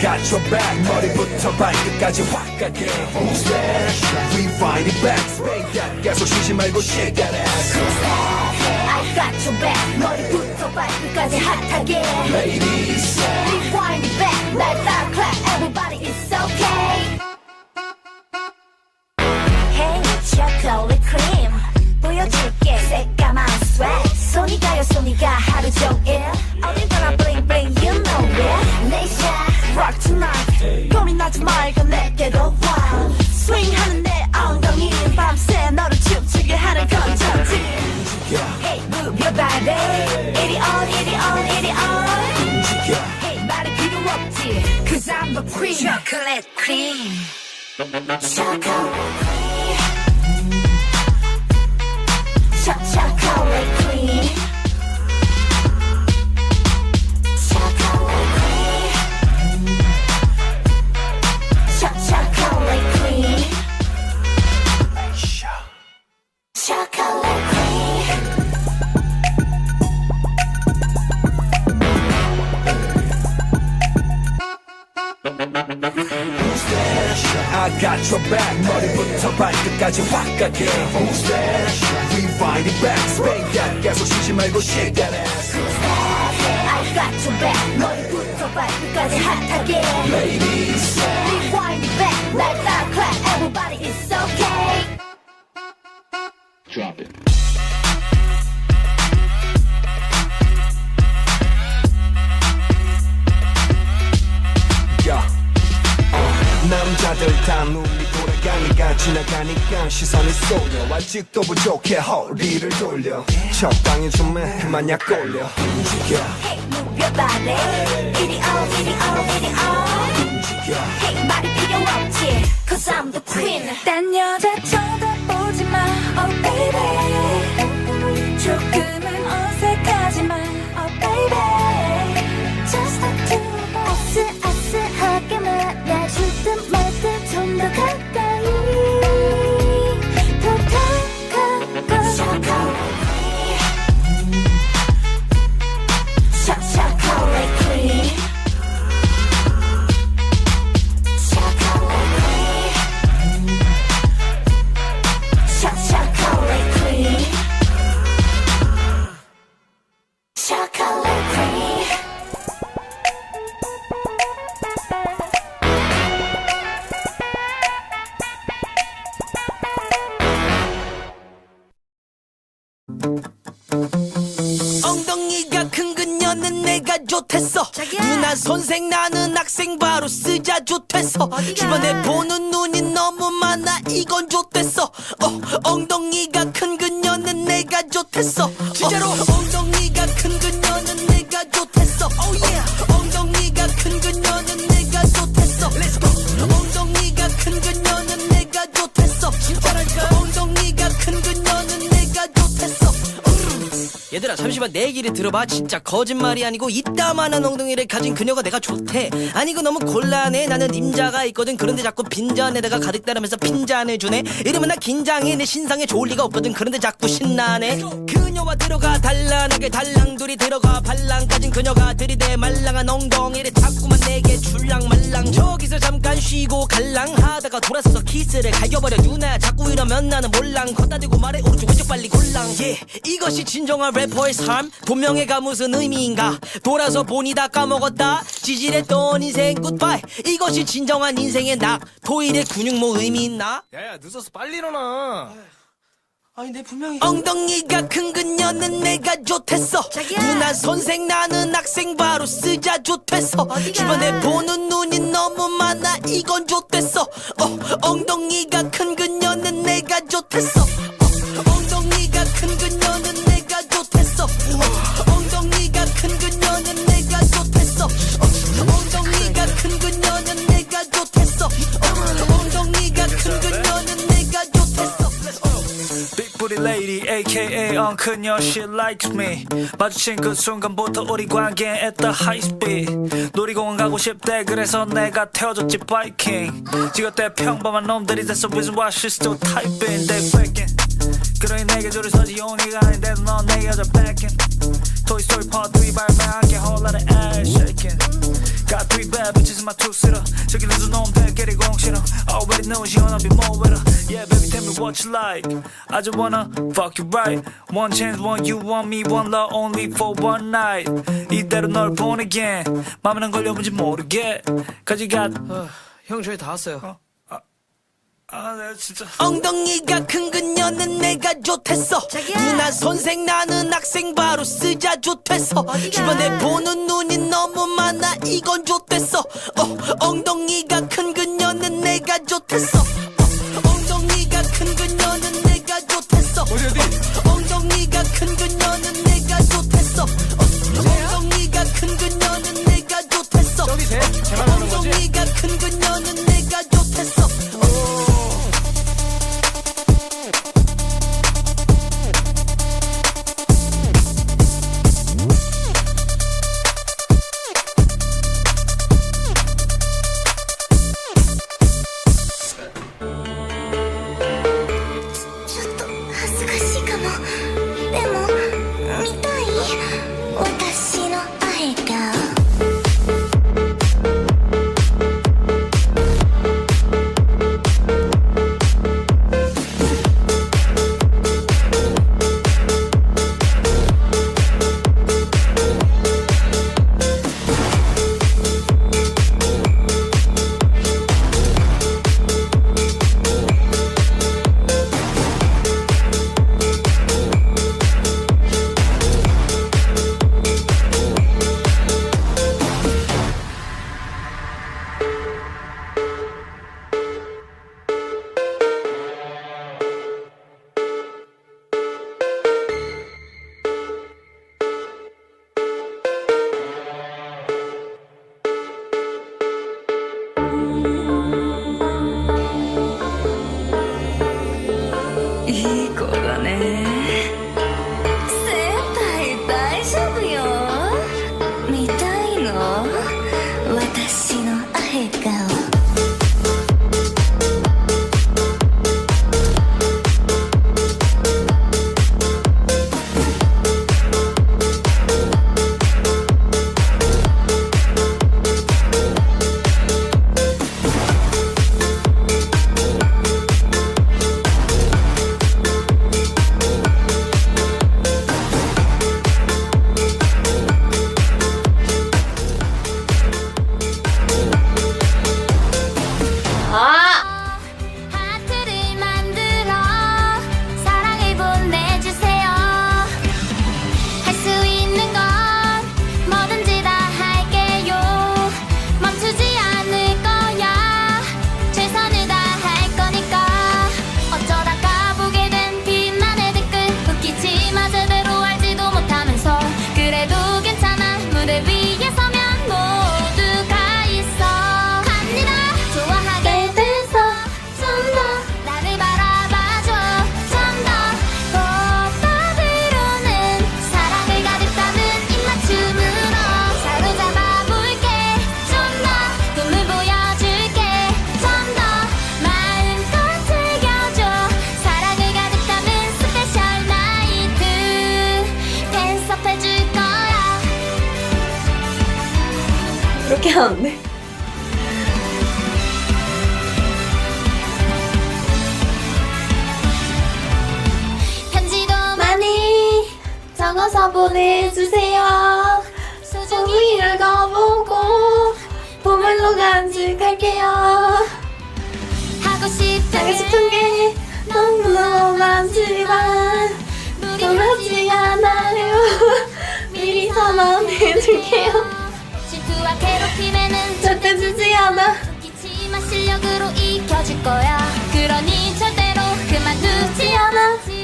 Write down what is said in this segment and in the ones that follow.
got your back 머리부터 발끝까지 확 가게 Who's that? Rewind it back Spank that 계속 쉬지 말고 shake that ass I got your back 머리부터 발끝까지 핫하게 Ladies Rewind it back 날 따라 clap Everybody it's 하지 말고 내게로 와 swing하는 내 엉덩이 밤새 너를 춤추게 하는 건전지 Hey move your body 이리 on 이리 on 이리 on 움직여 Hey 말이 필요 없지 Cause I'm the queen Chocolate cream Chocolate cream I got your back 머리부터 발끝까지 확 가게 Who's that? Rewind it back Spank that 계속 쉬지 말고 shake that ass I got your back 머리부터 발끝까지 핫하게 Ladies Rewind it back 날 따라 clap Everybody it's okay Drop it. 남자들 다 눈이 돌아가니까 지나가니까 시선이 쏠려. 아직도 부족해 허리를 돌려. 적당히 좀해 그만 약 올려. 움직여. Hey move your body. 이리 on 이리 on 이리 on. 움직여. Hey 말이 필요 없지. Cause I'm the queen 딴 여자 누나 선생 나는 학생 바로 쓰자 좋댔어? 주변에 보는 눈이 너무 많아 이건 좋댔어. 어, 엉덩이가 큰 그녀는 내가 좋댔어. 진짜로? 엉덩이가 큰 그녀는 내가 좋댔어. oh yeah. 엉덩이가 큰 그녀는 내가 좋댔어. Let's go. 엉덩이가 큰 그녀는 내가 좋댔어. 진짜라니까? 엉덩이가 큰 그녀는 내가 좋댔어. 얘들아 잠시만. 내 얘기를 들어봐. 진짜 거짓말이 아니고 이따만한 엉덩이를 가진 그녀가 내가 좋대. 아니 이거 너무 곤란해. 나는 임자가 있거든. 그런데 자꾸 빈잔에다가 가득 따르면서 핀잔을 주네. 이러면 나 긴장해. 내 신상에 좋을 리가 없거든. 그런데 자꾸 신나네. 그녀와 들어가. 단란하게 달랑둘이 들어가. 발랑 가진 그녀가 들이대. 말랑한 엉덩이를 자꾸만 내게 줄랑말랑. 저기서 잠깐 쉬고 갈랑 하다가 돌아서서 키스를 갈겨버려. 누나 자꾸 이러면 나는 몰랑. 걷다 대고 말해. 오른쪽 왼쪽 빨리 골랑. 예 이것이 진정한 래퍼의 삶 본명예가 무슨 의미인가? 돌아서 보니 다 까먹었다. 지질했던 인생 굿바이 이것이 진정한 인생의 낙 토일의 근육 뭐 의미 있나? 야야 늦어서 빨리 일어나. 아니 내 분명히 엉덩이가 큰 그녀는 내가 좋댔어. 자기야. 누나 선생 나는 학생 바로 쓰자 좋댔어. 어디가? 주변에 보는 눈이 너무 많아 이건 좋댔어. 어, 엉덩이가 큰 그녀는 내가 좋댔어 어, lady aka 엉크녀 she likes me 마주친 그 순간부터 우리 관계엔 at the high speed 놀이공원 가고 싶대 그래서 내가 태워줬지 바이킹 지긋대 평범한 놈들이 됐어 reason why she still typing they faking 그러니 내게 줄을 서지 용이가 아닌데도 넌내 여자 backing Toy Story Part 3 발매한 게 whole lot of ass shaking Got three bad bitches in my two-seater 저기 늦은 놈 대결이 공실어 Already know she wanna be more with her Yeah baby tell me what you like I just wanna fuck you right One chance one you want me one love only for one night 이대로 널 보내게 맘에 안 걸려본지 모르게 Cause you got 형 저희 다 왔어요. 아 내가 진짜. 엉덩이가 큰 그녀는 내가 좋댔어. 자기야. 누나 선생 나는 학생 바로 쓰자 좋댔어. 주변에 보는 눈이 너무 많아 이건 좋댔어. 어, 엉덩이가 큰 그녀는 내가 좋댔어. 어, 엉덩이가 큰 그녀는 내가 좋댔어. 어, 엉덩이 그렇게 하는데? 편지도 많이 적어서 보내주세요. 소중히 읽어보고 보물로 간직할게요. 하고 싶은, 하고 싶은 게 너무너무 많지만 무리하지 않아요. 미리 선언해줄게요 절대 주지 않아. 실력으로 이겨줄 거야. 그러니 절대로 그만두지 않아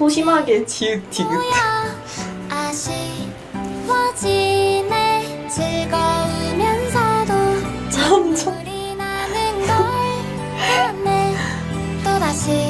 소심하게 지읒지읒 참 좋다 또다시